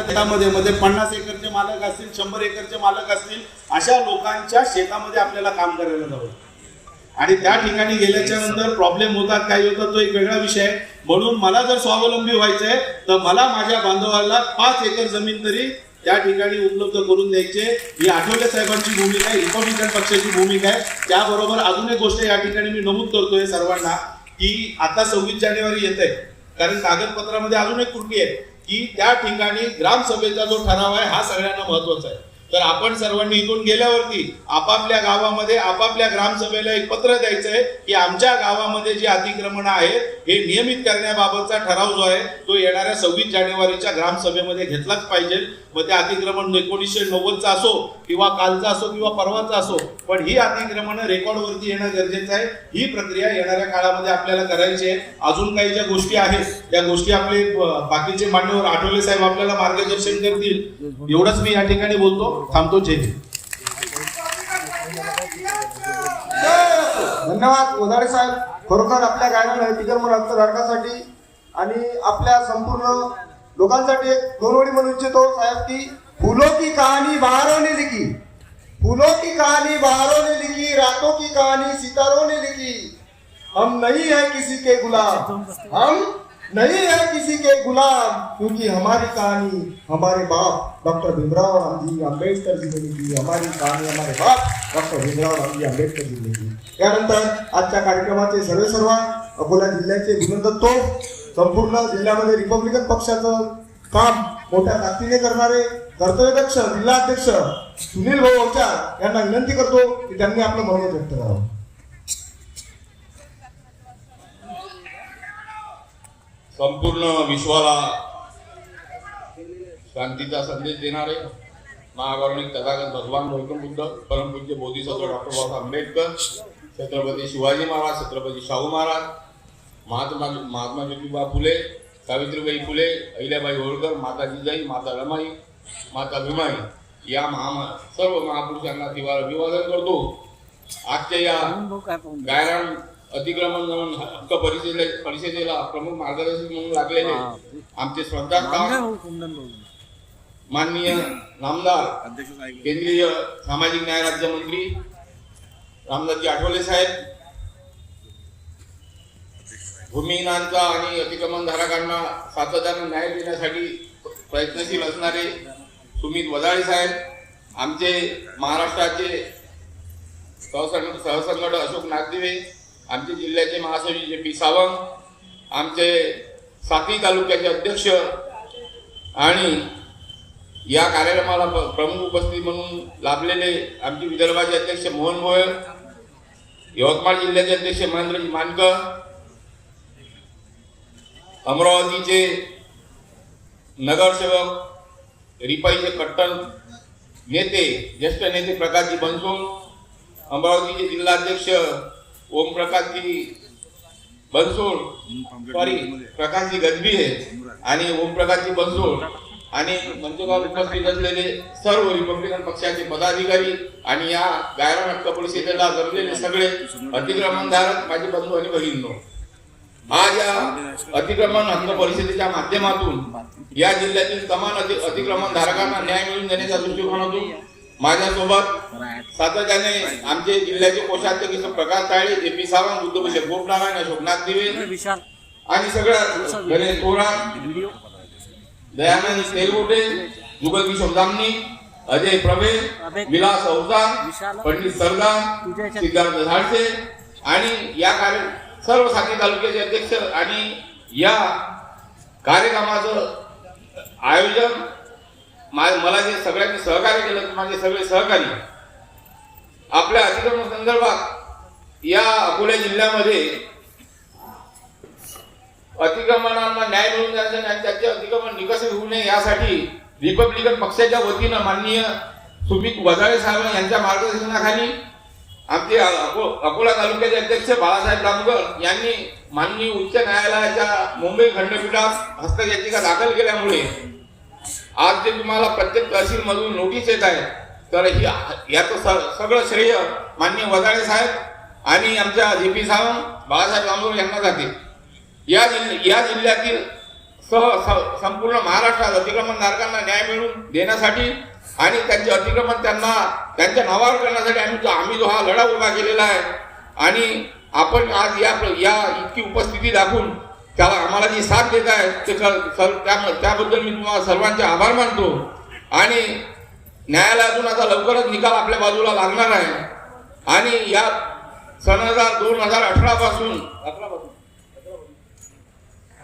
शेतामध्ये मध्ये पन्नास एकरचे मालक असतील शंभर एकरचे मालक असतील अशा लोकांच्या शेतामध्ये आपल्याला काम करायला जावं. आणि त्या ठिकाणी गेल्याच्यानंतर प्रॉब्लेम होतात काय होतात तो एक वेगळा विषय आहे. म्हणून मला जर स्वावलंबी व्हायचं आहे तर मला माझ्या बांधवाला पाच एकर जमीन तरी त्या ठिकाणी उपलब्ध करून द्यायचे. ही आठवले साहेबांची भूमिका आहे रिपब्लिकन पक्षाची भूमिका आहे. त्याबरोबर अजून एक गोष्ट या ठिकाणी मी नमूद करतोय सर्वांना की आता सव्वीस जानेवारी येत आहे कारण कागदपत्रामध्ये अजून एक कुटी आहे? की त्या ठिकाणी ग्रामसभेचा जो ठराव आहे हा सगळ्यांना महत्त्वाचा आहे. तर आपण सर्वांनी इथून गेल्यावरती आपापल्या गावामध्ये आपापल्या ग्रामसभेला एक पत्र द्यायचं आहे की आमच्या गावामध्ये जी अतिक्रमण आहेत हे नियमित करण्याबाबतचा ठराव जो आहे तो येणाऱ्या सव्वीस जानेवारीच्या ग्रामसभेमध्ये घेतलाच पाहिजे. मग ते अतिक्रमण एकोणीसशे नव्वदचा असो किंवा कालचा असो किंवा परवाचा असो पण ही अतिक्रमण रेकॉर्डवरती येणं गरजेचं आहे. ही प्रक्रिया येणाऱ्या काळामध्ये आपल्याला करायची आहे. अजून काही ज्या गोष्टी आहेत त्या गोष्टी आपले बाकीचे मान्यवर आठवले साहेब आपल्याला मार्गदर्शन करतील. एवढंच मी या ठिकाणी बोलतो. थांबतो जय हिंद. धन्यवाद वधारे साहेब. खरोखर आपल्या गायनानं अतिक्रमण धारकासाठी आणि आपल्या संपूर्ण लोकांसाठी एक दोनवडी म्हणू इच्छितो साहेब की फुलो की कहाणी बहारोने लिखी. फूलों की कहानी बहारों ने लिखी रातों की कहानी सितारों ने लिखी. हम नहीं है किसी के गुलाम. हम नहीं है किसी के गुलाम क्योंकि हमारी कहानी हमारे बाप डॉक्टर भीमराव रामजी आंबेडकर जी ने लिखी हमारी कहानी हमारे बाप डॉक्टर भीमराव रामजी आंबेडकर जी ने लिखी त्यानंतर आजच्या कार्यक्रमाचे सर्वे सर्व अकोला जिल्ह्याचे विनोद संपूर्ण जिल्ह्यामध्ये रिपब्लिकन पक्षाचं काम मोठ्या ताकदीने करणारे कर्तव्यदक्ष जिल्हाध्यक्ष सुनील भाऊ अवचार यांना विनंती करतो की त्यांनी आपलं मनोगत व्यक्त करावं. संपूर्ण विश्वाला शांतीचा संदेश देणारे महागौरविक तथागत भगवान गौतम बुद्ध परमपूज्य बोधिसत्व डॉक्टर बाबासाहेब आंबेडकर छत्रपती शिवाजी महाराज छत्रपती शाहू महाराज महात्मा महात्मा ज्योतिबा फुले सावित्रीबाई फुले अहिल्याबाई होळकर माता जिजाई माता रमाई माता भीमाई या महा सर्व महापुरुषांना दिवाळ अभिवादन करतो. आजच्या या गायरान अतिक्रमण म्हणून हक्क परिषदे परिषदेला प्रमुख मार्गदर्शक म्हणून लागलेले आमचे श्रद्धास्थान माननीय नामदार केंद्रीय सामाजिक न्याय राज्यमंत्री रामदासजी आठवले साहेब. भूमिहीनांचा आणि अतिक्रमणधारकांना सातत्यानं न्याय देण्यासाठी प्रयत्नशील असणारे सुमित वदाळे साहेब आमचे महाराष्ट्राचे सहसंघ सहसंघट अशोक नागदिवे आमचे जिल्ह्याचे महासचिव जे पी सावंत आमचे साखळी तालुक्याचे अध्यक्ष आणि या कार्यक्रमाला प्रमुख उपस्थित म्हणून लाभलेले आमचे विदर्भाचे अध्यक्ष मोहन भोयर यवतमाळ जिल्ह्याचे अध्यक्ष महेंद्रजी मानकर अमरावतीचे नगरसेवक रिपाईचे कट्टर नेते ज्येष्ठ नेते प्रकाशजी बनसोड अमरावतीचे जिल्हाध्यक्ष ओमप्रकाशजी बनसोड सॉरी प्रकाशजी गजबी आणि ओमप्रकाशजी बनसोड आणि मंचकावर उपस्थित असलेले सर्व रिपब्लिकन पक्षाचे पदाधिकारी आणि या गायरान हक्क परिषदेला जमलेले सगळे अतिक्रमणधारक माझे बंधू आणि बहिणींनो. आज या अतिक्रमण हक्क परिषदेच्या माध्यमातून या जिल्ह्यातील समान अति अतिक्रमण धारकांना न्याय मिळवून देण्याच्या दृष्टिकोनातून माझ्यासोबत सातत्याने आमचे जिल्ह्याचे कोषाध्यक्ष प्रकाश ताळे जे पी सावंत बुद्धभूषण गोपनारायण अशोकनाथ दिवे आणि सगळं गणेश थोरात व्हिडिओ. दयानंद तेलगोटे जुगल किशोर जामनी अजय प्रभे विलास अवतार पंडित सरदार सिद्धार्थ झाडसे आणि या कार्य सर्व साथी तालुक्याचे अध्यक्ष आणि या कार्यक्रमाचं आयोजन मा- मला जे सगळ्यांनी सहकार्य केलं माझे सगळे सहकारी आपल्या अतिक्रमण संदर्भात या अकोला जिल्ह्यामध्ये अतिक्रमणांना न्याय मिळून द्यायचं आणि त्याचे अतिक्रमण विकसित होऊ नये यासाठी रिपब्लिकन पक्षाच्या वतीनं माननीय सुमित वजाळे साहेब यांच्या मार्गदर्शनाखाली आमचे अको- अकोला तालुक्याचे अध्यक्ष बाळासाहेब दामगर यांनी माननीय उच्च न्यायालयाच्या मुंबई खंडपीठात हस्तयाचिका दाखल केल्यामुळे आज जे तुम्हाला प्रत्येक तहसील मधून नोटीस येत आहे तर ही याचं स- सगळं श्रेय मान्य वजाळे साहेब आणि आमच्या जी पी सावंत बाळासाहेब दामगर यांना जाते. या जिल्ह्या या जिल्ह्यातील सह स- संपूर्ण महाराष्ट्रात अतिक्रमणधारकांना न्याय मिळवून देण्यासाठी आणि त्यांचे अतिक्रमण त्यांना त्यांच्या नावावर करण्यासाठी आम्ही जो आम्ही जो हा लढा उभा केलेला आहे आणि आपण आज या या इतकी उपस्थिती दाखवून त्याला आम्हाला जी साथ देत आहे ते सर त्या- त्याबद्दल मी तुम्हाला सर्वांचे आभार मानतो. आणि न्यायालयातून आता लवकरच निकाल आपल्या बाजूला लागणार आहे. आणि या सन हजार दोन हजार अठरा पासून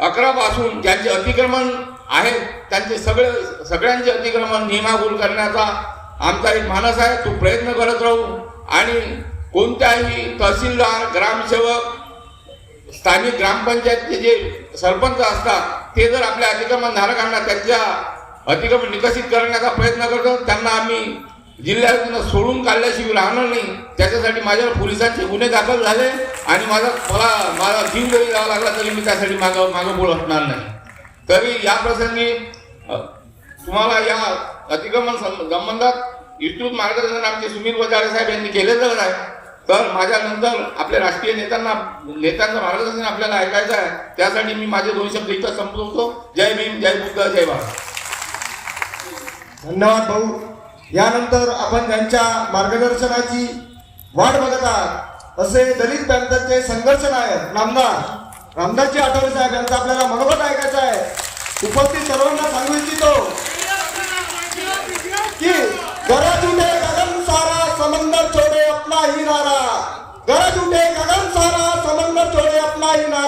अकरा पासून ज्यांचे अतिक्रमण आहेत त्यांचे सगळे सगळ्यांचे अतिक्रमण नियमागूल करण्याचा आमचा एक मानस आहे तो प्रयत्न करत राहू. आणि कोणत्याही तहसीलदार ग्रामसेवक स्थानिक ग्रामपंचायतचे जे सरपंच असतात ते जर आपल्या अतिक्रमण धारकांना त्यांच्या अतिक्रमण विकसित करण्याचा प्रयत्न करतो त्यांना आम्ही जिल्ह्यातून सोडून काढल्याशिवाय राहणार नाही. त्याच्यासाठी माझ्यावर पोलिसांचे गुन्हे दाखल झाले आणि माझा मला माझा जीव जरी जावा लागला तरी मी त्यासाठी मागं मागं बोल असणार नाही. तरी या प्रसंगी तुम्हाला या अतिक्रमण संबंधात विस्तृत मार्गदर्शन आमचे सुनील वजारे साहेब यांनी केलेलं आहे. तर माझ्यानंतर आपल्या राष्ट्रीय नेत्यांना नेत्यांचं मार्गदर्शन आपल्याला ऐकायचं आहे. त्यासाठी मी माझे दोन शब्द इथं संपवतो. जय भीम जय बुद्ध जय भारत. धन्यवाद भाऊ. यानंतर आपण त्यांच्या मार्गदर्शनाची वाट बघत आहात. असे दलित पॅंथरचे संघर्ष नायक नामदार रामदासजी आठवले साहेब यांचा आपल्याला मनोगत ऐकायचं आहे. उपस्थित सर्व Jai Nara.